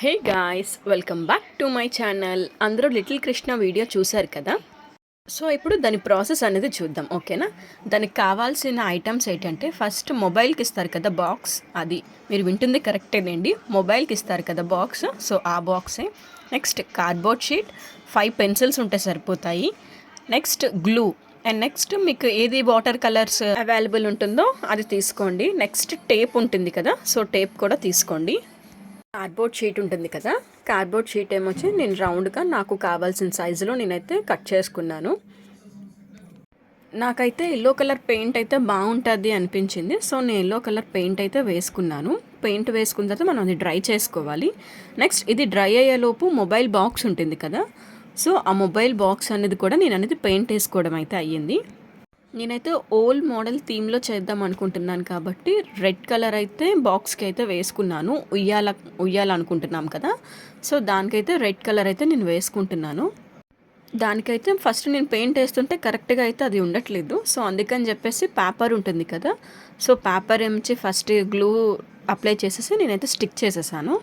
Hey guys welcome back to my channel. అందరూ little Krishna video చూశారు కదా? సో ఇప్పుడు దాని ప్రాసెస్ అనేది చూద్దాం ఓకేనా? దానికి కావాల్సిన ఐటమ్స్ ఏంటంటే ఫస్ట్ మొబైల్కి ఇస్తారు కదా బాక్స్ అది. మీరు వింటుంది కరెక్టేనండి మొబైల్కి ఇస్తారు కదా బాక్స్ సో ఆ బాక్సే. Next cardboard sheet five pencils ఉంటే సరిపోతాయి. నెక్స్ట్ గ్లూ అండ్ నెక్స్ట్ మీకు ఏది వాటర్ కలర్స్ అవైలబుల్ ఉంటుందో అది తీసుకోండి. నెక్స్ట్ టేప్ ఉంటుంది కదా సో టేప్ కూడా తీసుకోండి. కార్డ్బోర్డ్ షీట్ ఉంటుంది కదా? కార్డ్బోర్డ్ షీట్ ఏమొచ్చి నేను రౌండ్గా నాకు కావాల్సిన సైజులో నేనైతే కట్ చేసుకున్నాను. నాకైతే ఎల్లో కలర్ పెయింట్ అయితే బాగుంటుంది అనిపించింది. సో నేను ఎల్లో కలర్ పెయింట్ అయితే వేసుకున్నాను. పెయింట్ వేసుకున్న తర్వాత మనం అది డ్రై చేసుకోవాలి. నెక్స్ట్ ఇది డ్రై అయ్యేలోపు మొబైల్ బాక్స్ ఉంటుంది కదా? సో ఆ మొబైల్ బాక్స్ అనేది కూడా నేను అనేది పెయింట్ వేసుకోవడం అయితే అయ్యింది. నేనైతే ఓల్డ్ మోడల్ థీమ్లో చేద్దాం అనుకుంటున్నాను కాబట్టి రెడ్ కలర్ అయితే బాక్స్కి అయితే వేసుకున్నాను. ఉయ్యాల ఉయ్యాలనుకుంటున్నాం కదా. సో దానికైతే రెడ్ కలర్ అయితే నేను వేసుకుంటున్నాను. దానికైతే ఫస్ట్ నేను పెయింట్ వేస్తుంటే కరెక్ట్గా అయితే అది ఉండట్లేదు. సో అందుకని చెప్పేసి పేపర్ ఉంటుంది కదా. సో పేపర్ ఏమిచ్చి ఫస్ట్ గ్లూ అప్లై చేసేసి నేనైతే స్టిక్ చేసేసాను.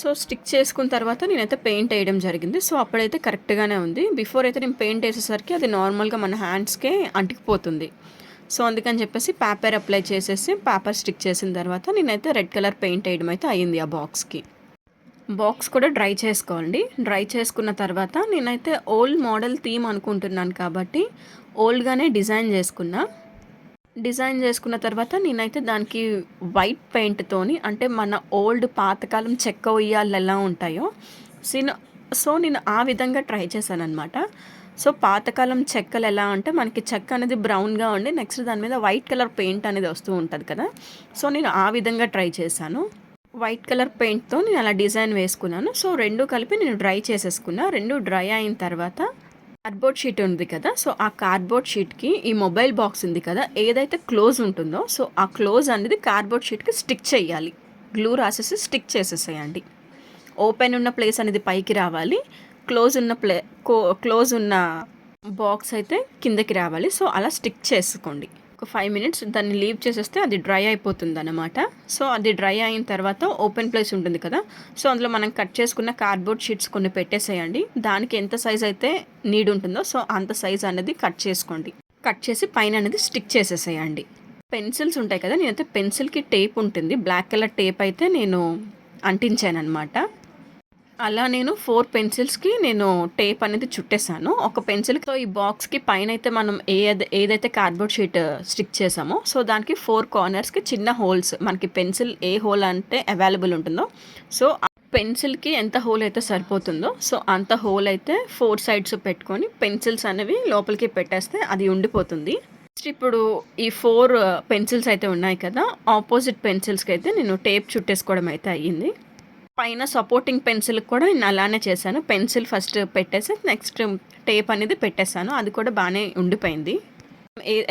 సో స్టిక్ చేసుకున్న తర్వాత నేనైతే పెయింట్ వేయడం జరిగింది. సో అప్పుడైతే కరెక్ట్గానే ఉంది. బిఫోర్ అయితే నేను పెయింట్ వేసేసరికి అది నార్మల్గా మన హ్యాండ్స్కే అంటికిపోతుంది. సో అందుకని చెప్పేసి పేపర్ అప్లై చేసేసి పేపర్ స్టిక్ చేసిన తర్వాత నేనైతే రెడ్ కలర్ పెయింట్ వేయడం అయితే అయ్యింది ఆ బాక్స్కి. బాక్స్ కూడా డ్రై చేసుకోండి డ్రై చేసుకున్న తర్వాత నేనైతే ఓల్డ్ మోడల్ థీమ్ అనుకుంటున్నాను కాబట్టి ఓల్డ్గానే డిజైన్ చేసుకున్నా. డిజైన్ చేసుకున్న తర్వాత నేనైతే దానికి వైట్ పెయింట్తోని అంటే మన ఓల్డ్ పాతకాలం చెక్క ఉయ్యాలు ఎలా ఉంటాయో సిన్ సో నేను ఆ విధంగా ట్రై చేశాను అనమాట సో పాతకాలం చెక్కలు ఎలా అంటే మనకి చెక్క అనేది బ్రౌన్గా ఉండి నెక్స్ట్ దాని మీద వైట్ కలర్ పెయింట్ అనేది వస్తూ ఉంటుంది కదా. సో నేను ఆ విధంగా ట్రై చేశాను. వైట్ కలర్ పెయింట్తో నేను అలా డిజైన్ వేసుకున్నాను. సో రెండు కలిపి నేను డ్రై చేసేసుకున్నా. రెండు డ్రై అయిన తర్వాత కార్డ్బోర్డ్ షీట్ ఉంది కదా సో ఆ కార్డ్బోర్డ్ షీట్కి ఈ మొబైల్ బాక్స్ ఉంది కదా ఏదైతే క్లోజ్ ఉంటుందో సో ఆ క్లోజ్ అనేది కార్డ్బోర్డ్ షీట్కి స్టిక్ చేయాలి. గ్లూ రాసేసి స్టిక్ చేసేసేయండి. ఓపెన్ ఉన్న ప్లేస్ అనేది పైకి రావాలి. క్లోజ్ ఉన్న ప్లే క్లోజ్ ఉన్న బాక్స్ అయితే కిందకి రావాలి. సో అలా స్టిక్ చేసుకోండి. ఒక ఫైవ్ మినిట్స్ దాన్ని లీవ్ చేసేస్తే అది డ్రై అయిపోతుంది అనమాట సో అది డ్రై అయిన తర్వాత ఓపెన్ ప్లేస్ ఉంటుంది కదా. సో అందులో మనం కట్ చేసుకున్న కార్డ్బోర్డ్ షీట్స్ కొన్ని పెట్టేసేయండి. దానికి ఎంత సైజ్ అయితే నీడ్ ఉంటుందో సో అంత సైజ్ అనేది కట్ చేసుకోండి. కట్ చేసి పైన అనేది స్టిక్ చేసేసేయండి. పెన్సిల్స్ ఉంటాయి కదా నేనైతే పెన్సిల్కి టేప్ ఉంటుంది. బ్లాక్ కలర్ టేప్ అయితే నేను అంటించాను అనమాట అలా నేను ఫోర్ పెన్సిల్స్కి నేను టేప్ అనేది చుట్టేసాను. ఒక పెన్సిల్తో ఈ బాక్స్కి పైన అయితే మనం ఏ ఏదైతే కార్డ్బోర్డ్ షీట్ స్టిక్ చేసామో సో దానికి ఫోర్ కార్నర్స్కి చిన్న హోల్స్ మనకి పెన్సిల్ ఏ హోల్ అంటే అవైలబుల్ ఉంటుందో సో పెన్సిల్కి ఎంత హోల్ అయితే సరిపోతుందో సో అంత హోల్ అయితే ఫోర్ సైడ్స్ పెట్టుకొని పెన్సిల్స్ అనేవి లోపలికి పెట్టేస్తే అది ఉండిపోతుంది. నెక్స్ట్ ఇప్పుడు ఈ ఫోర్ పెన్సిల్స్ అయితే ఉన్నాయి కదా ఆపోజిట్ పెన్సిల్స్కి అయితే నేను టేప్ చుట్టేసుకోవడం అయితే అయ్యింది. పైన సపోర్టింగ్ పెన్సిల్ కూడా నేను అలానే చేశాను. పెన్సిల్ ఫస్ట్ పెట్టేసి నెక్స్ట్ టేప్ అనేది పెట్టేశాను. అది కూడా బాగానే ఉండిపోయింది.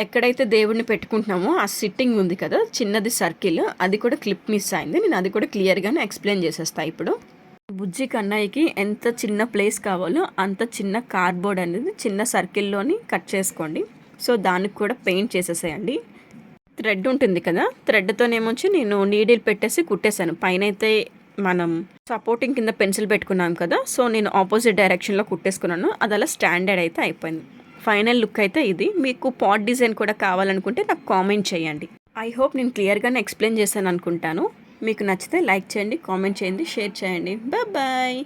ఎక్కడైతే దేవుడిని పెట్టుకుంటున్నామో ఆ సిట్టింగ్ ఉంది కదా చిన్నది సర్కిల్ అది కూడా క్లిప్ మిస్ అయింది. నేను అది కూడా క్లియర్గానే ఎక్స్ప్లెయిన్ చేసేస్తాను ఇప్పుడు. బుజ్జి కన్నయ్యకి ఎంత చిన్న ప్లేస్ కావాలో అంత చిన్న కార్డ్బోర్డ్ అనేది చిన్న సర్కిల్లోని కట్ చేసుకోండి. సో దానికి కూడా పెయింట్ చేసేసేయండి. థ్రెడ్ ఉంటుంది కదా థ్రెడ్తోనేమొచ్చి నేను నీడిల్ పెట్టేసి కుట్టేశాను. పైన అయితే మనం సపోర్టింగ్ కింద పెన్సిల్ పెట్టుకున్నాం కదా సో నేను ఆపోజిట్ డైరెక్షన్లో కుట్టేసుకున్నాను. అది అలా స్టాండర్డ్ అయితే అయిపోయింది. ఫైనల్ లుక్ అయితే ఇది. మీకు పాట్ డిజైన్ కూడా కావాలనుకుంటే నాకు కామెంట్ చేయండి. ఐ హోప్ నేను క్లియర్గానే ఎక్స్ప్లెయిన్ చేశాను అనుకుంటాను. మీకు నచ్చితే లైక్ చేయండి కామెంట్ చేయండి షేర్ చేయండి. బాయ్